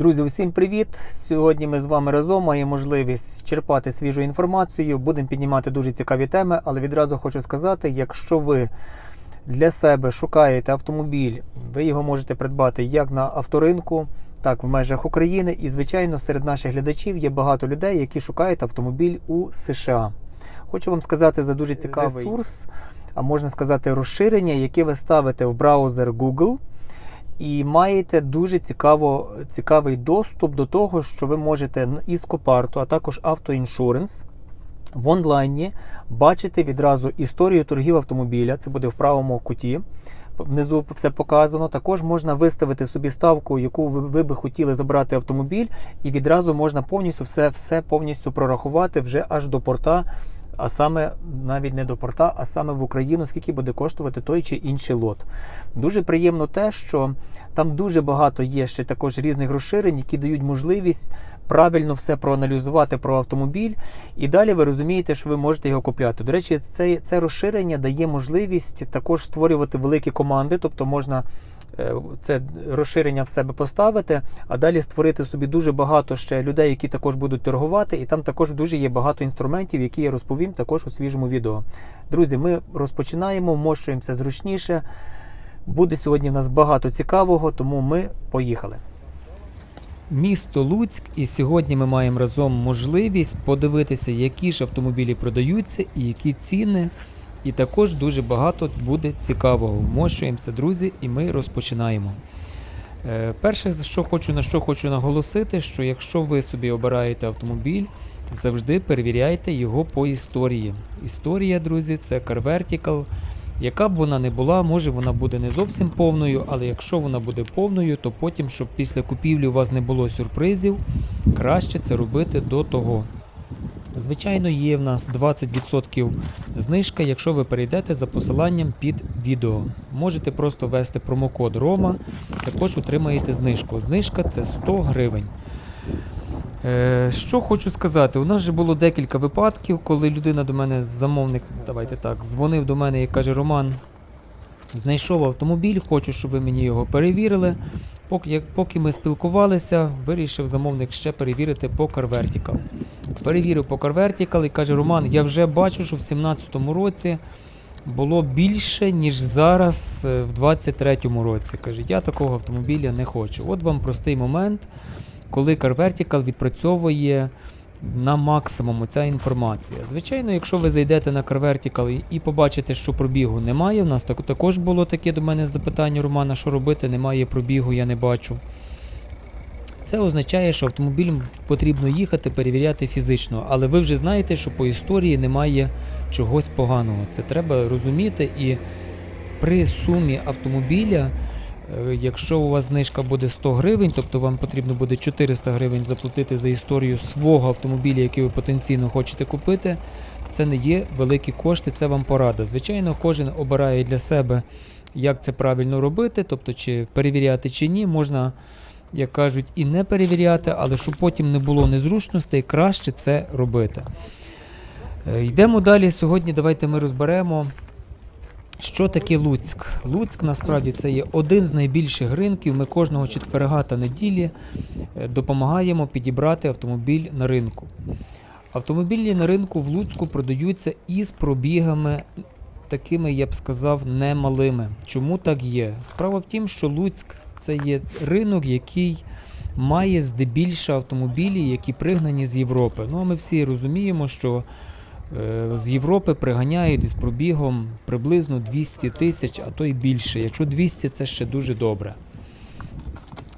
Друзі, усім привіт! Сьогодні ми з вами разом маємо можливість черпати свіжу інформацію. Будемо піднімати дуже цікаві теми, але відразу хочу сказати: якщо ви для себе шукаєте автомобіль, ви його можете придбати як на авторинку, так в межах України. І, звичайно, серед наших глядачів є багато людей, які шукають автомобіль у США. Хочу вам сказати за дуже цікавий ресурс, а можна сказати, розширення, яке ви ставите в браузер Google і маєте дуже цікаво, цікавий доступ до того, що ви можете із Копарту, а також автоіншуренс в онлайні бачити відразу історію торгів автомобіля. Це буде в правому куті. Внизу все показано. Також можна виставити собі ставку, яку ви, ви би хотіли забрати автомобіль, і відразу можна повністю все, все повністю прорахувати вже аж до порта. А саме навіть не до порта, а саме в Україну, скільки буде коштувати той чи інший лот. Дуже приємно те, що там дуже багато є ще також різних розширень, які дають можливість правильно все проаналізувати про автомобіль. І далі ви розумієте, що ви можете його купляти. До речі, це, це розширення дає можливість також створювати великі команди, тобто можна це розширення в себе поставити, а далі створити собі дуже багато ще людей, які також будуть торгувати, і там також дуже є багато інструментів, які я розповім також у свіжому відео. Друзі, ми розпочинаємо, вмощуємося зручніше. Буде сьогодні в нас багато цікавого, тому ми поїхали. Місто Луцьк, і сьогодні ми маємо разом можливість подивитися, які ж автомобілі продаються і які ціни. І також дуже багато буде цікавого. Вмощуємося, друзі, і ми розпочинаємо. Е, Перше, що хочу на що хочу наголосити, що якщо ви собі обираєте автомобіль, завжди перевіряйте його по історії. Історія, друзі, це Car Vertical. Яка б вона не була, може вона буде не зовсім повною, але якщо вона буде повною, то потім, щоб після купівлі у вас не було сюрпризів, краще це робити до того. Звичайно, є в нас 20% знижка, якщо ви перейдете за посиланням під відео. Можете просто ввести промокод Рома, також отримаєте знижку. Знижка це 100 гривень. Е, що хочу сказати, у нас вже було декілька випадків, коли людина до мене, замовник, давайте так, дзвонив до мене і каже: Роман, знайшов автомобіль, хочу, щоб ви мені його перевірили. Поки, ми спілкувалися, вирішив замовник ще перевірити по Car Vertical. Перевірив по Car Vertical і каже: Роман, я вже бачу, що в 2017 році було більше, ніж зараз е, в 2023 році. Каже, я такого автомобіля не хочу. От вам простий момент, коли Car Vertical відпрацьовує на максимум ця інформація. Звичайно, якщо ви зайдете на Car Vertical і, побачите, що пробігу немає, у нас так, також було таке до мене запитання Романа, що робити, немає пробігу, я не бачу. Це означає, що автомобіль потрібно їхати, перевіряти фізично, але ви вже знаєте, що по історії немає чогось поганого. Це треба розуміти. І при сумі автомобіля, е, якщо у вас знижка буде 100 гривень, тобто вам потрібно буде 400 гривень заплатити за історію свого автомобіля, який ви потенційно хочете купити, це не є великі кошти, це вам порада. Звичайно, кожен обирає для себе, як це правильно робити, тобто чи перевіряти чи ні, можна як кажуть, і не перевіряти, але щоб потім не було незручностей, краще це робити. Е, Йдемо далі. Сьогодні давайте ми розберемо, що таке Луцьк. Луцьк насправді це є один з найбільших ринків. Ми кожного четверга та неділі е, допомагаємо підібрати автомобіль на ринку. Автомобілі на ринку в Луцьку продаються із пробігами такими, я б сказав, немалими. Чому так є? Справа в тім, що Луцьк це є ринок, який має здебільше автомобілі, які пригнані з Європи. Ну а ми всі розуміємо, що е, з Європи приганяють із пробігом приблизно 200 тисяч, а то й більше. Якщо 200, це ще дуже добре.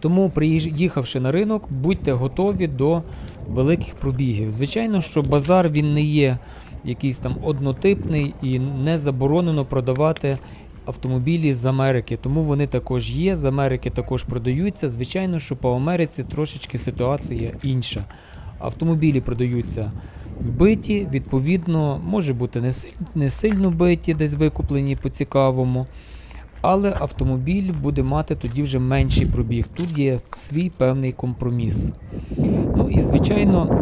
Тому, приїхавши на ринок, будьте готові до великих пробігів. Звичайно, що базар він не є якийсь там однотипний і не заборонено продавати автомобілі з Америки, тому вони також є. З Америки також продаються. Звичайно, що по Америці трошечки ситуація інша. Автомобілі продаються биті, відповідно, може бути не силь- не сильно биті, десь викуплені по цікавому. Але автомобіль буде мати тоді вже менший пробіг. Тут є свій певний компроміс. Ну і звичайно,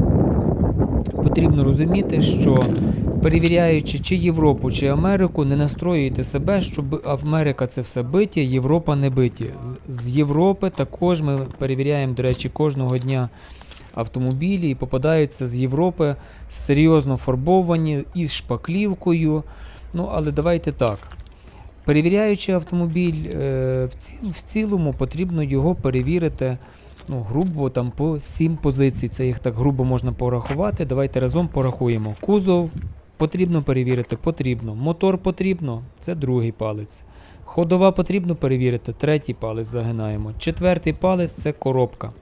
потрібно розуміти, що перевіряючи чи Європу, чи Америку, не настроюйте себе, щоб Америка це все биті, Європа не биті. З- Європи також ми перевіряємо, до речі, кожного дня автомобілі і попадаються з Європи серйозно фарбовані із шпаклівкою. Ну, але давайте так. Перевіряючи автомобіль, е, в цілому потрібно його перевірити ну, грубо там по 7 позицій. Це їх так грубо можна порахувати. Давайте разом порахуємо. Кузов потрібно перевірити, потрібно. Мотор потрібно, це другий палець. Ходова потрібно перевірити, третій палець загинаємо. Четвертий палець це коробка.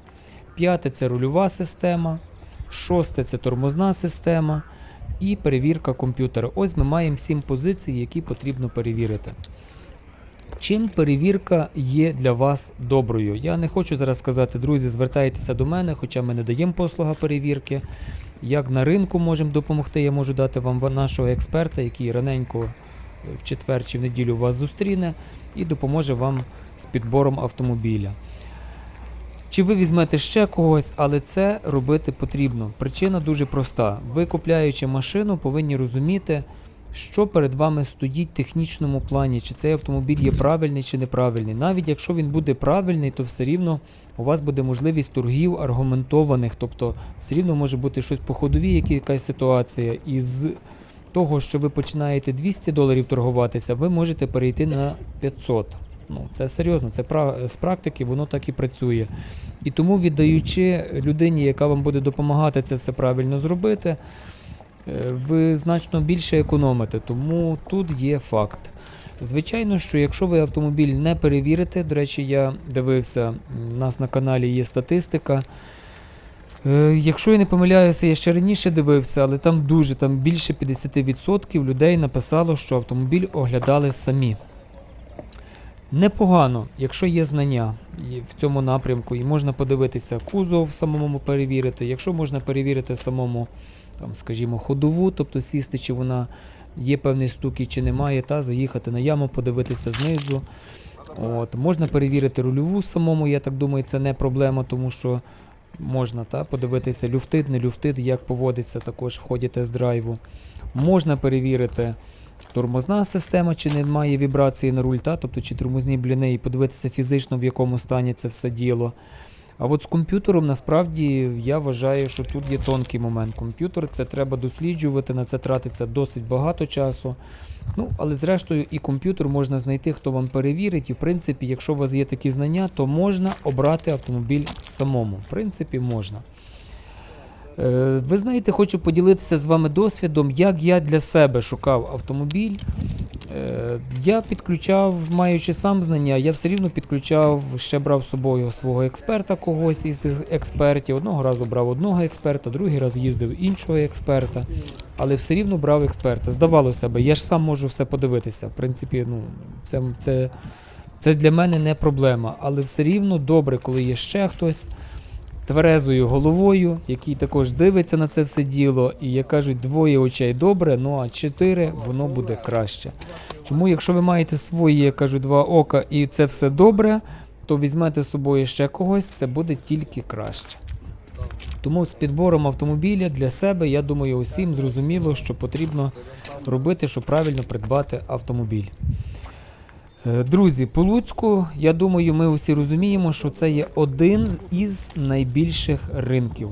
П'яте це рульова система. Шосте це тормозна система. І перевірка комп'ютера. Ось ми маємо 7 позицій, які потрібно перевірити. Чим перевірка є для вас доброю? Я не хочу зараз сказати, друзі, звертайтеся до мене, хоча ми не даємо послуга перевірки. Як на ринку можемо допомогти, я можу дати вам нашого експерта, який раненько е, в четвер чи в неділю вас зустріне і допоможе вам з підбором автомобіля. Чи ви візьмете ще когось, але це робити потрібно. Причина дуже проста. Ви, купляючи машину, повинні розуміти, що перед вами стоїть в технічному плані, чи цей автомобіль є правильний чи неправильний. Навіть якщо він буде правильний, то все рівно у вас буде можливість торгів аргументованих, тобто все рівно може бути щось по ходовій, яка- якась ситуація, і з того, що ви починаєте 200 доларів торгуватися, ви можете перейти на 500. Ну, це серйозно, це з практики, воно так і працює. І тому, віддаючи людині, яка вам буде допомагати це все правильно зробити, ви значно більше економите. Тому тут є факт. Звичайно, що якщо ви автомобіль не перевірите, до речі, я дивився, у нас на каналі є статистика. Е, Якщо я не помиляюся, я ще раніше дивився, але там дуже там більше 50% людей написало, що автомобіль оглядали самі. Непогано, якщо є знання в цьому напрямку, і можна подивитися кузов самому перевірити. Якщо можна перевірити самому, там, скажімо, ходову, тобто сісти, чи вона є певний стук і чи немає, та заїхати на яму, подивитися знизу. От, можна перевірити рульову самому, я так думаю, це не проблема, тому що можна та, подивитися люфтит, не люфтит, як поводиться також в ході тест-драйву. Можна перевірити тормозна система, чи немає вібрації на руль, та, тобто чи тормозні бліни, і подивитися фізично, в якому стані це все діло. А от з комп'ютером насправді я вважаю, що тут є тонкий момент. Комп'ютер це треба досліджувати, на це тратиться досить багато часу. Ну, але зрештою і комп'ютер можна знайти, хто вам перевірить. І в принципі, якщо у вас є такі знання, то можна обрати автомобіль самому. В принципі, можна. Е, Ви знаєте, хочу поділитися з вами досвідом, як я для себе шукав автомобіль. Е, Я підключав, маючи сам знання, я все рівно підключав, ще брав з собою свого експерта, когось із експертів. Одного разу брав одного експерта, другий раз їздив іншого експерта, але все рівно брав експерта. Здавалося б, я ж сам можу все подивитися. В принципі, ну, це, це, це для мене не проблема, але все рівно добре, коли є ще хтось тверезою головою, який також дивиться на це все діло, і як кажуть, двоє очей добре, ну а чотири воно буде краще. Тому, якщо ви маєте свої, я кажу, два ока і це все добре, то візьмете з собою ще когось, це буде тільки краще. Тому з підбором автомобіля для себе, я думаю, усім зрозуміло, що потрібно робити, щоб правильно придбати автомобіль. Е, Друзі, по Луцьку, я думаю, ми усі розуміємо, що це є один із найбільших ринків.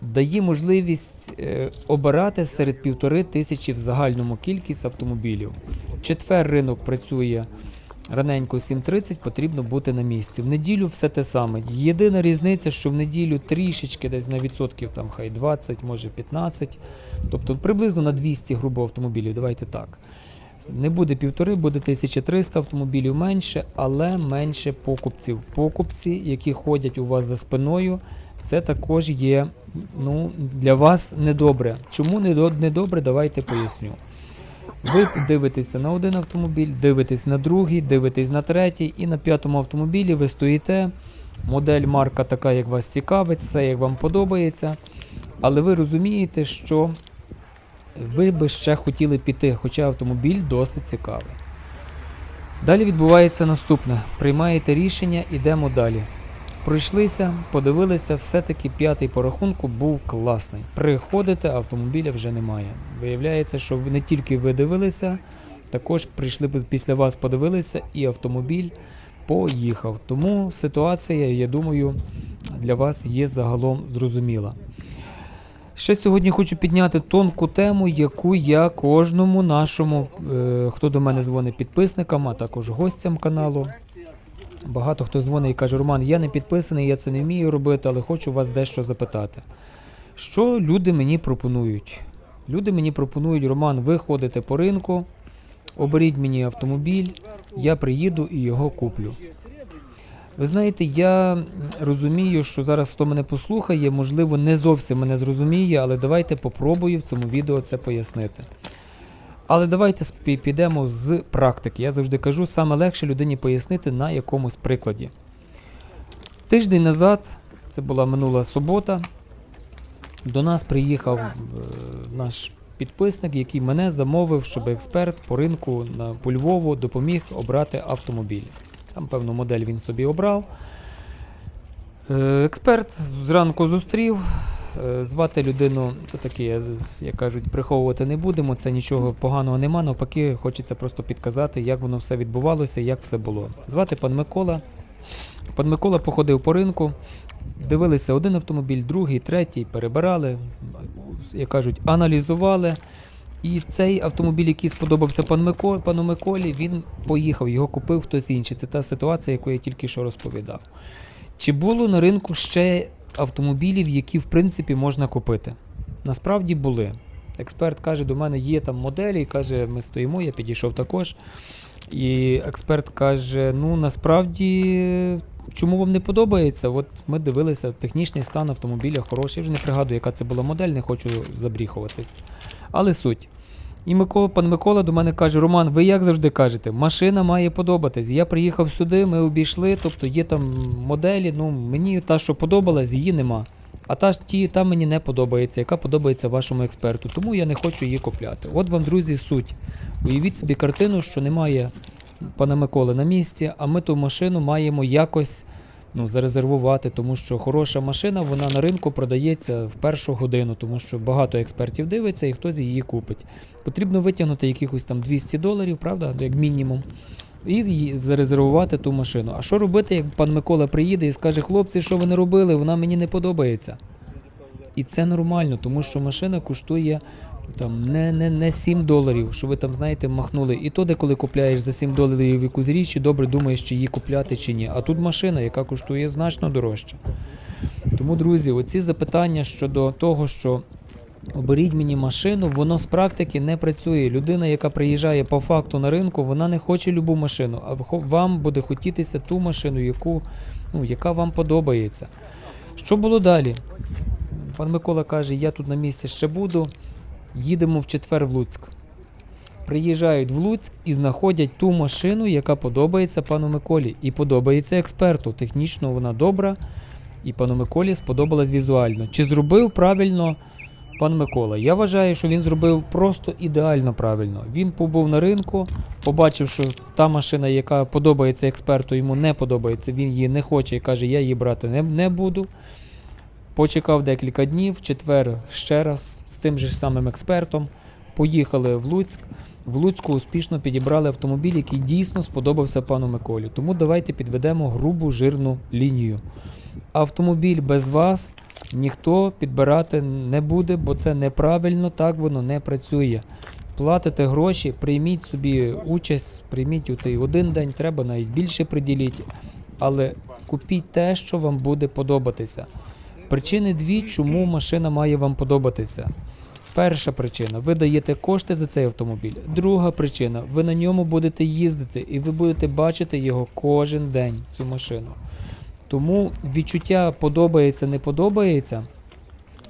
Дає можливість е, обирати серед півтори тисячі в загальному кількість автомобілів. Четвер ринок працює раненько 7.30, потрібно бути на місці. В неділю все те саме. Єдина різниця, що в неділю трішечки десь на відсотків, там хай 20, може 15, тобто приблизно на 200 грубо автомобілів. Давайте так. Не буде півтори, буде 1300 автомобілів менше, але менше покупців. Покупці, які ходять у вас за спиною, це також є ну, для вас недобре. Чому недобре, давайте поясню. Ви дивитеся на один автомобіль, дивитесь на другий, дивитесь на третій, і на п'ятому автомобілі ви стоїте. Модель марка така, як вас цікавить, все як вам подобається. Але ви розумієте, що ви би ще хотіли піти, хоча автомобіль досить цікавий. Далі відбувається наступне. Приймаєте рішення, ідемо далі. Пройшлися, подивилися, все-таки п'ятий по рахунку був класний. Приходите, автомобіля вже немає. Виявляється, що не тільки ви дивилися, також прийшли після вас, подивилися, і автомобіль поїхав. Тому ситуація, я думаю, для вас є загалом зрозуміла. Ще сьогодні хочу підняти тонку тему, яку я кожному нашому, е, хто до мене дзвонить підписникам, а також гостям каналу. Багато хто дзвонить і каже: Роман, я не підписаний, я це не вмію робити, але хочу вас дещо запитати. Що люди мені пропонують? Люди мені пропонують, Роман, ви ходите по ринку, оберіть мені автомобіль, я приїду і його куплю. Ви знаєте, я розумію, що зараз хто мене послухає, можливо, не зовсім мене зрозуміє, але давайте попробую в цьому відео це пояснити. Але давайте підемо з практики. Я завжди кажу, саме легше людині пояснити на якомусь прикладі. Тиждень назад, це була минула субота, до нас приїхав е, наш підписник, який мене замовив, щоб експерт по ринку на по Львову допоміг обрати автомобіль. Там певну модель він собі обрав. Е, Експерт зранку зустрів. Е, Звати людину, то таке, е, як кажуть, приховувати не будемо. Це нічого поганого нема. Навпаки, хочеться просто підказати, як воно все відбувалося, як все було. Звати пан Микола. Пан Микола походив по ринку, дивилися один автомобіль, другий, третій, перебирали, як кажуть, аналізували. І цей автомобіль, який сподобався пан Мико, пану Миколі, він поїхав, його купив хтось інший. Це та ситуація, яку я тільки що розповідав. Чи було на ринку ще автомобілів, які в принципі можна купити? Насправді були. Експерт каже, до мене є там моделі, і каже, ми стоїмо, я підійшов також. І експерт каже: ну насправді, чому вам не подобається? От ми дивилися, технічний стан автомобіля хороший. Я вже не пригадую, яка це була модель, не хочу забріхуватись. Але суть. І Микола, пан Микола до мене каже: Роман, ви як завжди кажете, машина має подобатись. Я приїхав сюди, ми обійшли, тобто є там моделі. Ну мені та, що подобалась, її нема. А та ті, та мені не подобається, яка подобається вашому експерту. Тому я не хочу її купляти. От вам, друзі, суть. Уявіть собі картину, що немає пана Миколи на місці, а ми ту машину маємо якось ну, зарезервувати, тому що хороша машина вона на ринку продається в першу годину, тому що багато експертів дивиться і хтось її купить. Потрібно витягнути якихось там 200 доларів, правда, як мінімум. І зарезервувати ту машину. А що робити, як пан Микола приїде і скаже, хлопці, що ви не робили, вона мені не подобається. І це нормально, тому що машина коштує там не, не, не 7 доларів, що ви там, знаєте, махнули. І то, де коли купляєш за 7 доларів якусь річ, і добре думаєш, чи її купляти чи ні. А тут машина, яка коштує значно дорожче. Тому, друзі, оці запитання щодо того, що оберіть мені машину, воно з практики не працює. Людина, яка приїжджає по факту на ринку, вона не хоче любу машину, а вам буде хотітися ту машину, яку, ну, яка вам подобається. Що було далі? Пан Микола каже, я тут на місці ще буду. Їдемо в четвер в Луцьк. Приїжджають в Луцьк і знаходять ту машину, яка подобається пану Миколі. І подобається експерту. Технічно вона добра, і пану Миколі сподобалась візуально. Чи зробив правильно пан Микола? Я вважаю, що він зробив просто ідеально правильно. Він побув на ринку, побачив, що та машина, яка подобається експерту, йому не подобається, він її не хоче і каже, я її брати не, не буду. Почекав декілька днів, четвер ще раз з цим же самим експертом. Поїхали в Луцьк. В Луцьку успішно підібрали автомобіль, який дійсно сподобався пану Миколі. Тому давайте підведемо грубу жирну лінію. Автомобіль без вас ніхто підбирати не буде, бо це неправильно, так воно не працює. Платите гроші, прийміть собі участь, прийміть у цей один день, треба навіть більше приділіть. Але купіть те, що вам буде подобатися. Причини дві, чому машина має вам подобатися. Перша причина ви даєте кошти за цей автомобіль. Друга причина ви на ньому будете їздити і ви будете бачити його кожен день, цю машину. Тому відчуття подобається, не подобається.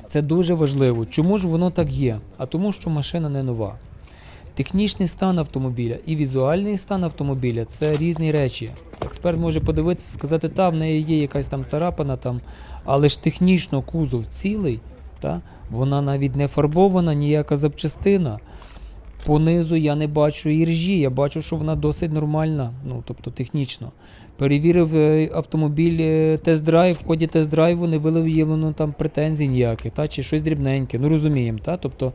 Це дуже важливо. Чому ж воно так є? А тому, що машина не нова. Технічний стан автомобіля і візуальний стан автомобіля це різні речі. Експерт може подивитися, сказати, та в неї є якась там царапина, там, але ж технічно кузов цілий, та, вона навіть не фарбована, ніяка запчастина. понизу я не бачу іржі, я бачу, що вона досить нормальна, ну тобто технічно. Перевірив е, автомобіль е, тест-драйв, в ході тест-драйву не виявлено там претензій ніяких, та, чи щось дрібненьке. Ну розуміємо, та? тобто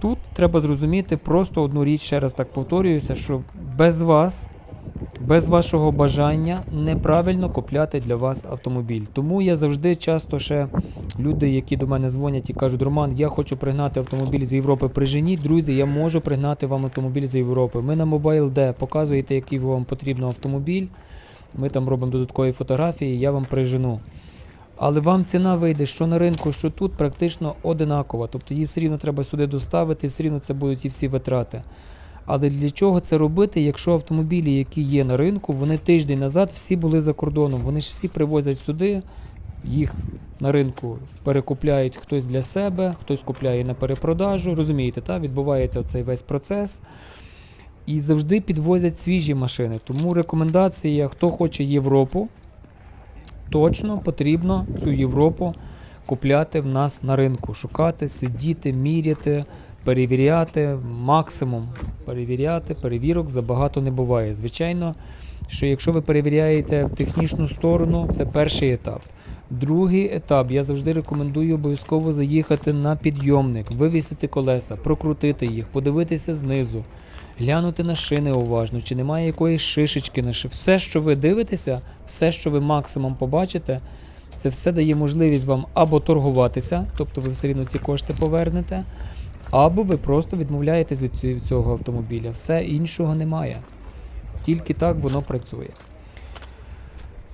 тут треба зрозуміти просто одну річ, ще раз так повторююся, що без вас, без вашого бажання неправильно купляти для вас автомобіль. Тому я завжди часто ще люди, які до мене дзвонять і кажуть, Роман, я хочу пригнати автомобіль з Європи, приженіть, друзі, я можу пригнати вам автомобіль з Європи. Ми на Mobile D показуєте, який вам потрібен автомобіль. Ми там робимо додаткові фотографії, я вам прижену. Але вам ціна вийде, що на ринку, що тут, практично одинакова. Тобто її все рівно треба сюди доставити, все рівно це будуть і всі витрати. Але для чого це робити, якщо автомобілі, які є на ринку, вони тиждень назад всі були за кордоном. Вони ж всі привозять сюди, їх на ринку перекупляють хтось для себе, хтось купляє на перепродажу. Розумієте, та? відбувається цей весь процес. І завжди підвозять свіжі машини. Тому рекомендація, хто хоче Європу, точно потрібно цю Європу купляти в нас на ринку, шукати, сидіти, міряти, перевіряти, максимум перевіряти, перевірок забагато не буває. Звичайно, що якщо ви перевіряєте технічну сторону, це перший етап. Другий етап, я завжди рекомендую обов'язково заїхати на підйомник, вивісити колеса, прокрутити їх, подивитися знизу, глянути на шини уважно, чи немає якоїсь шишечки на ши. Все, що ви дивитеся, все, що ви максимум побачите, це все дає можливість вам або торгуватися, тобто ви все рівно ці кошти повернете, або ви просто відмовляєтесь від цього автомобіля. Все іншого немає. Тільки так воно працює.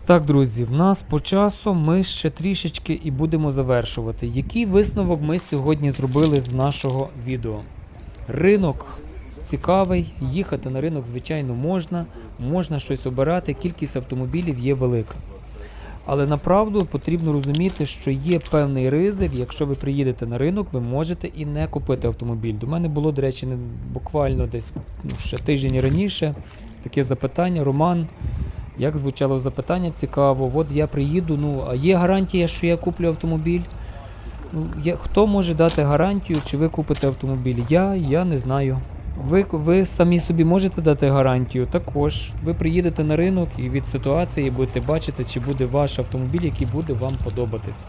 Так, друзі, в нас по часу ми ще трішечки і будемо завершувати. Який висновок ми сьогодні зробили з нашого відео? Ринок цікавий, їхати на ринок, звичайно, можна, можна щось обирати, кількість автомобілів є велика. Але направду потрібно розуміти, що є певний ризик, якщо ви приїдете на ринок, ви можете і не купити автомобіль. До мене було, до речі, не- буквально десь ну, ще тиждень раніше таке запитання. Роман, як звучало запитання, цікаво. От я приїду, ну а є гарантія, що я куплю автомобіль? Ну, я, хто може дати гарантію, чи ви купите автомобіль? Я, я не знаю. Ви, ви самі собі можете дати гарантію. Також ви приїдете на ринок і від ситуації будете бачити, чи буде ваш автомобіль, який буде вам подобатись.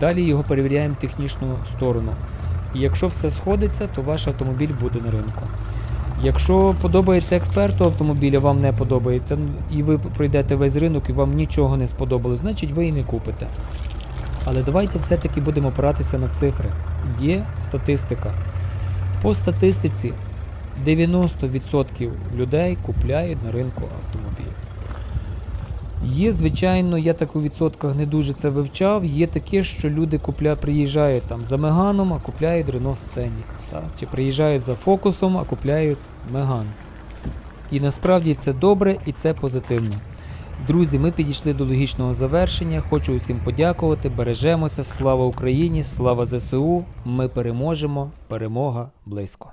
Далі його перевіряємо технічну сторону. І якщо все сходиться, то ваш автомобіль буде на ринку. Якщо подобається експерту автомобіля, вам не подобається, і ви пройдете весь ринок і вам нічого не сподобалось, значить ви і не купите. Але давайте все-таки будемо опиратися на цифри. Є статистика. По статистиці 90% людей купляють на ринку автомобіль. Є, звичайно, я так у відсотках не дуже це вивчав. Є таке, що люди купля, приїжджають там за Меганом, а купляють Scenic. Так? Чи приїжджають за Фокусом, а купляють Меган. І насправді це добре і це позитивно. Друзі, ми підійшли до логічного завершення. Хочу усім подякувати. Бережемося. Слава Україні! Слава ЗСУ! Ми переможемо! Перемога близько!